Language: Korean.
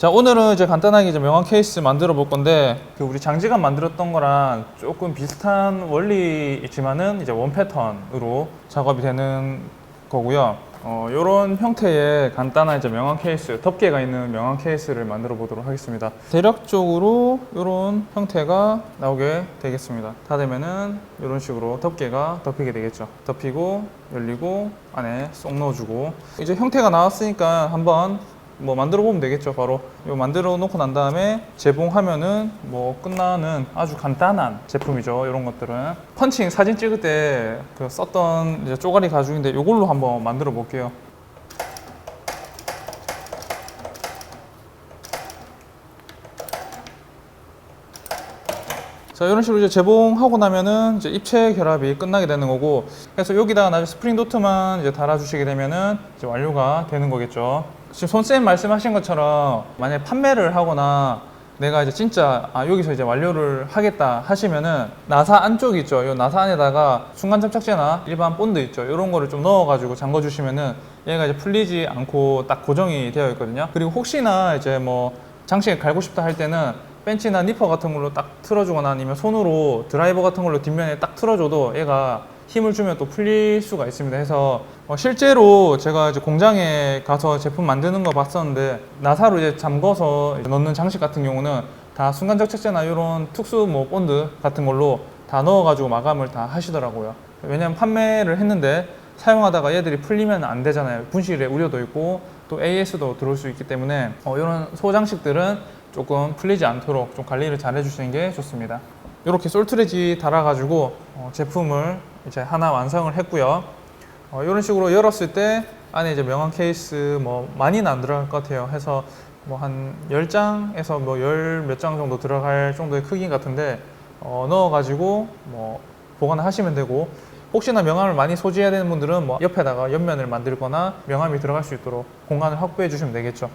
자 오늘은 이제 간단하게 이제 명함 케이스 만들어 볼 건데 그 우리 장지갑 만들었던 거랑 조금 비슷한 원리이지만은 이제 원 패턴으로 작업이 되는 거고요. 어, 이런 형태의 간단한 이제 명함 케이스, 덮개가 있는 명함 케이스를 만들어 보도록 하겠습니다. 대략적으로 이런 형태가 나오게 되겠습니다. 다 되면은 이런 식으로 덮개가 덮이게 되겠죠. 덮이고 열리고 안에 쏙 넣어주고 이제 형태가 나왔으니까 한번 뭐 만들어 보면 되겠죠 바로. 이거 만들어 놓고 난 다음에 재봉하면은 뭐 끝나는 아주 간단한 제품이죠 이런 것들은. 펀칭 사진 찍을 때 그 썼던 이제 쪼가리 가죽인데 이걸로 한번 만들어 볼게요 자 이런 식으로 이제 재봉하고 나면은 이제 입체 결합이 끝나게 되는 거고 그래서 여기다가 나중에 스프링 도트만 이제 달아주시게 되면은 이제 완료가 되는 거겠죠. 지금 손쌤 말씀하신 것처럼 만약에 판매를 하거나 내가 이제 진짜 아 여기서 이제 완료를 하겠다 하시면은 나사 안쪽 있죠. 이 나사 안에다가 순간 접착제나 일반 본드 있죠. 이런 거를 좀 넣어 가지고 잠궈 주시면은 얘가 이제 풀리지 않고 딱 고정이 되어 있거든요. 그리고 혹시나 이제 뭐 장식에 갈고 싶다 할 때는 벤치나 니퍼 같은 걸로 딱 틀어주거나 아니면 손으로 드라이버 같은 걸로 뒷면에 딱 틀어줘도 얘가 힘을 주면 또 풀릴 수가 있습니다. 해서 어, 실제로 제가 이제 공장에 가서 제품 만드는 거 봤었는데 나사로 이제 잠궈서 넣는 장식 같은 경우는 다 순간 접착제나 이런 특수 뭐 본드 같은 걸로 다 넣어가지고 마감을 다 하시더라고요. 왜냐면 판매를 했는데 사용하다가 얘들이 풀리면 안 되잖아요. 분실의 우려도 있고 또 AS도 들어올 수 있기 때문에 어, 이런 소장식들은 조금 풀리지 않도록 좀 관리를 잘 해주시는 게 좋습니다. 이렇게 솔트레지 달아가지고 어, 제품을 이제 하나 완성을 했고요. 어, 이런 식으로 열었을 때 안에 이제 명함 케이스 뭐 많이는 안 들어갈 것 같아요. 해서 뭐 한 10장에서 뭐열몇장 정도 들어갈 정도의 크기 같은데 어, 넣어가지고 뭐 보관을 하시면 되고 혹시나 명함을 많이 소지해야 되는 분들은 뭐 옆에다가 옆면을 만들거나 명함이 들어갈 수 있도록 공간을 확보해 주시면 되겠죠.